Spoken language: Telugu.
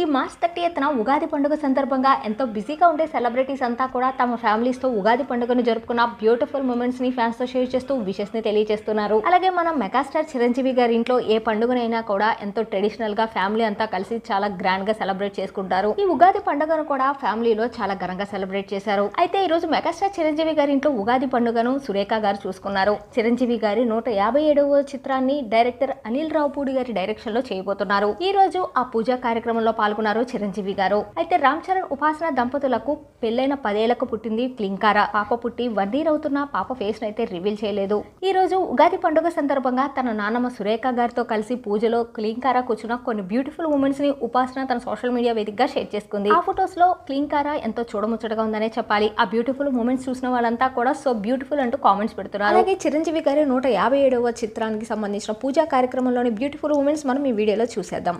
ఈ మార్చ్ థర్టీ ఎత్తున ఉగాది పండుగ సందర్భంగా ఎంతో బిజీగా ఉండే సెలబ్రిటీస్ అంతా కూడా తమ ఫ్యామిలీస్తో ఉగాది పండుగను జరుపుకున్న బ్యూటిఫుల్ మూమెంట్స్ని ఫ్యాన్స్తో షేర్ చేస్తూ విషెస్ని తెలియజేస్తున్నారు. అలాగే మన మెగాస్టార్ చిరంజీవి గారి ఇంట్లో ఏ పండుగనైనా కూడా ఎంతో ట్రెడిషనల్గా ఫ్యామిలీ అంతా కలిసి చాలా గ్రాండ్గా సెలబ్రేట్ చేసుకుంటారు. ఈ ఉగాది పండుగను కూడా ఫ్యామిలీలో చాలా ఘనంగా సెలబ్రేట్ చేశారు. అయితే ఈ రోజు మెగాస్టార్ చిరంజీవి గారి ఇంట్లో ఉగాది పండుగను సురేఖ గారు చూసుకున్నారు. చిరంజీవి గారి నూట యాభై ఏడవ చిత్రాన్ని డైరెక్టర్ అనిల్ రావుపూడి గారి డైరెక్షన్లో చేయబోతున్నారు. ఈ రోజు ఆ పూజా కార్యక్రమంలో పాల్గొన్నారు చిరంజీవి గారు. అయితే రామ్ చరణ్ ఉపాసన దంపతులకు పెళ్ళైన పదేళ్ళకు పుట్టింది క్లింకార. పాప పుట్టి వన్ ఇయర్ అవుతున్న పాప ఫేస్ అయితే రివీల్ చేయలేదు. ఈ రోజు ఉగాది పండుగ సందర్భంగా తన నాన్నమ్మ సురేఖ గారితో కలిసి పూజలో క్లింకార కూర్చున్న కొన్ని బ్యూటిఫుల్ ఉమెన్స్ని ఉపాసన తన సోషల్ మీడియా వేదికగా షేర్ చేసుకుంది. ఆ ఫొటోస్లో క్లింకార ఎంతో చూడముచ్చటగా ఉందనే చెప్పాలి. ఆ బ్యూటిఫుల్ మూమెంట్స్ చూసిన వాళ్ళంతా కూడా సో బ్యూటిఫుల్ అంటూ కామెంట్స్ పెడుతున్నారు. అలాగే చిరంజీవి గారి నూట యాభై ఏడవ చిత్రానికి సంబంధించిన పూజా కార్యక్రమంలోని బ్యూటిఫుల్ ఉమెన్స్ మనం ఈ వీడియోలో చూసేద్దాం.